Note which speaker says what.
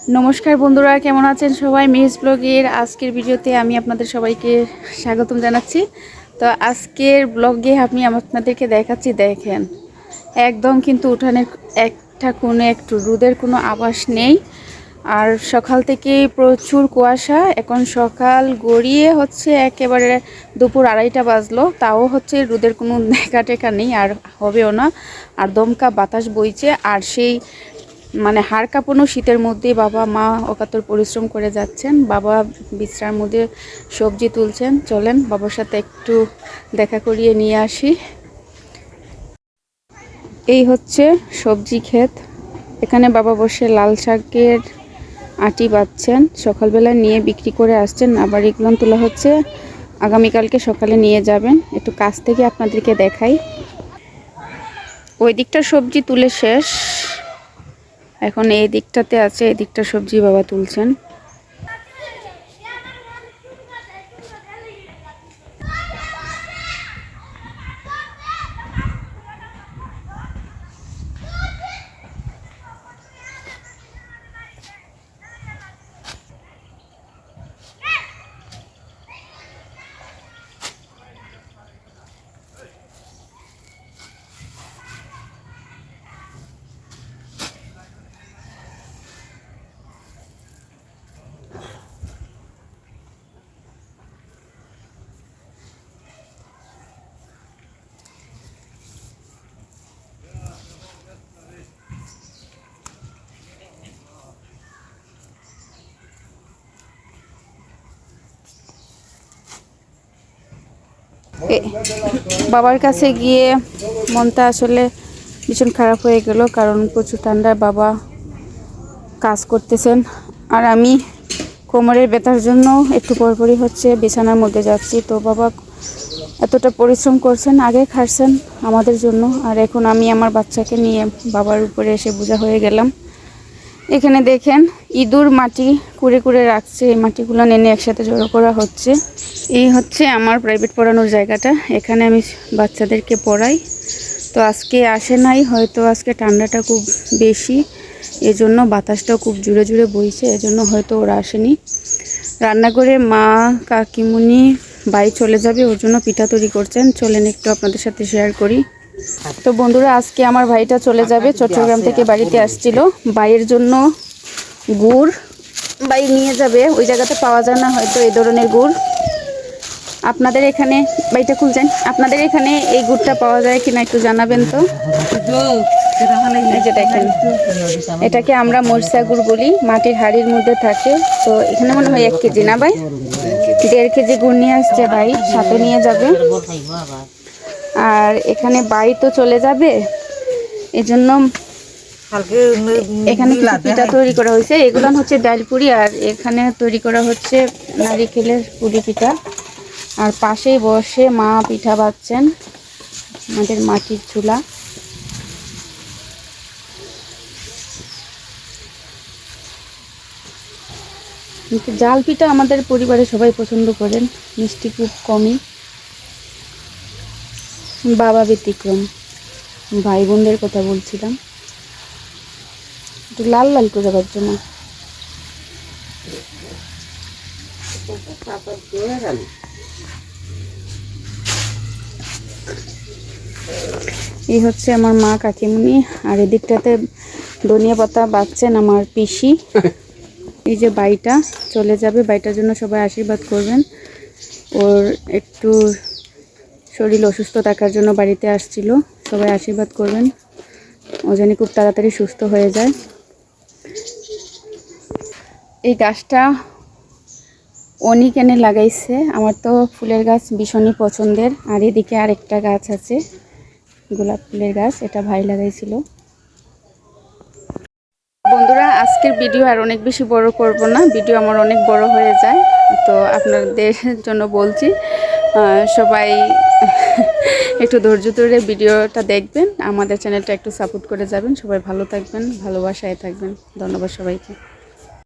Speaker 1: নমস্কার বন্ধুরা, কেমন আছেন সবাই? মেজ ব্লগের আজকের ভিডিওতে আমি আপনাদের সবাইকে স্বাগতম জানাচ্ছি। তো আজকের ব্লগে আমি আপনাদেরকে দেখাচ্ছি, দেখেন, একদম কিন্তু উঠানের একটা কোনো একটু রোদের কোনো আভাস নেই। আর সকাল থেকে প্রচুর কুয়াশা, এখন সকাল গড়িয়ে হচ্ছে একেবারে দুপুর আড়াইটা বাজলো, তাও হচ্ছে রোদের কোনো দেখা টেকা নেই, আর হবেও না। আর দমকা বাতাস বইছে, আর সেই মানে হাড় কাঁপানো শীতের মধ্যেই বাবা, মা অকাতর পরিশ্রম করে যাচ্ছেন। বাবা বিছরার মধ্যে সবজি তুলছেন। চলেন বাবার সাথে একটু দেখা করিয়ে নিয়ে আসি। এই হচ্ছে সবজি ক্ষেত। এখানে বাবা বসে লাল শাকের আটি বাঁধছেন। সকালবেলা নিয়ে বিক্রি করে আসছেন। আবার এগুলো তোলা হচ্ছে। আগামীকালকে সকালে নিয়ে যাবেন। একটু কাছ থেকে আপনাদেরকে দেখাই। ওই দিকটার সবজি তুলে শেষ। এখন এই দিকটাতে আছে এই দিকটা সবজি বাবা তুলছেন। বাবার কাছে গিয়ে মনটা আসলে ভীষণ খারাপ হয়ে গেল, কারণ প্রচুর ঠান্ডায় বাবা কাজ করতেছেন। আর আমি কোমরের ব্যথার জন্য একটু পরপরই হচ্ছে বিছানার মধ্যে যাচ্ছি। তো বাবা এতটা পরিশ্রম করছেন, আগে খাটছেন আমাদের জন্য। আর এখন আমি আমার বাচ্চাকে নিয়ে বাবার উপরে এসে বোঝা হয়ে গেলাম। এখানে দেখেন ইঁদুর মাটি কুড়ে কুড়ে রাখছে, এই মাটিগুলো এনে একসাথে জড়ো করা হচ্ছে। এই হচ্ছে আমার প্রাইভেট পড়ানোর জায়গাটা, এখানে আমি বাচ্চাদেরকে পড়াই। তো আজকে আসে নাই, হয়তো আজকে ঠান্ডাটা খুব বেশি, এজন্য বাতাসটাও খুব জুড়ে জুড়ে বইছে, এজন্য হয়তো ওরা আসেনি। রান্নাঘরে মা, কাকিমুনি, বাই চলে যাবে, ওর জন্য পিঠা তৈরি করছেন। চলেন একটু আপনাদের সাথে শেয়ার করি। তো বন্ধুরা, আজকে আমার ভাইটা চলে যাবে চট্টগ্রাম থেকে বাড়িতে আসছিল। বাইয়ের জন্য গুড় বাই নিয়ে যাবে। ওই জায়গাতে পাওয়া যায় না, হয়তো এই ধরনের গুড়। আপনাদের এখানে বাইটা খুলছেন? আপনাদের এখানে এই গুড়টা পাওয়া যায় কিনা একটু জানাবেন তো? যে এটাকে আমরা মরসা গুড় বলি, মাটির হাড়ির মধ্যে থাকে। তো এখানে মনে হয় এক কেজি না ভাই? দেড় কেজি গুড় নিয়ে আসছে ভাই, সাথে নিয়ে যাবে। আর এখানে বাড়ি তো চলে যাবে। এজন্য এখানে পিঠা তৈরি করা হয়েছে। এগুলো হচ্ছে ডাল পুরি আর এখানে তৈরি করা হচ্ছে নারিকেলের পুরি পিঠা। আর পাশেই বসে মা পিঠা বাচ্ছেন আমাদের মাটির চুলা। জাল পিঠা আমাদের পরিবারে সবাই পছন্দ করেন মিষ্টি খুব কমই। বাবা ব্যতিক্রম। ভাই বোনদের কথা বলছিলাম। একটু লাল লাল করে যাবার জন্য। এই হচ্ছে আমার মা কাকিমুনি, আর এদিকটাতে ধনিয়া পাতা বাচ্ছেন আমার পিসি। এই যে বাইটা চলে যাবে বাইটার জন্য সবাই আশীর্বাদ করবেন। ওর একটু শরীর অসুস্থ থাকার জন্য বাড়িতে আসছিল। সবাই আশীর্বাদ করবেন। ও খুব তাড়াতাড়ি সুস্থ হয়ে যায়। এই গাছটা অনেক এনে লাগাইছে। আমার তো ফুলের গাছ ভীষণই পছন্দের। আর এদিকে আরেকটা গাছ আছে, গোলাপ ফুলের গাছ। এটা ভাই লাগাইছিল। বন্ধুরা, আজকের ভিডিও আর অনেক বেশি বড় করব না। ভিডিও আমার অনেক বড় হয়ে যায়। তো আপনাদের জন্য বলছি সবাই একটু ধৈর্য ধরে ভিডিওটা দেখবেন, আমাদের চ্যানেলটা একটু সাপোর্ট করে যাবেন। সবাই ভালো থাকবেন, ভালোবাসায় থাকবেন। ধন্যবাদ সবাইকে।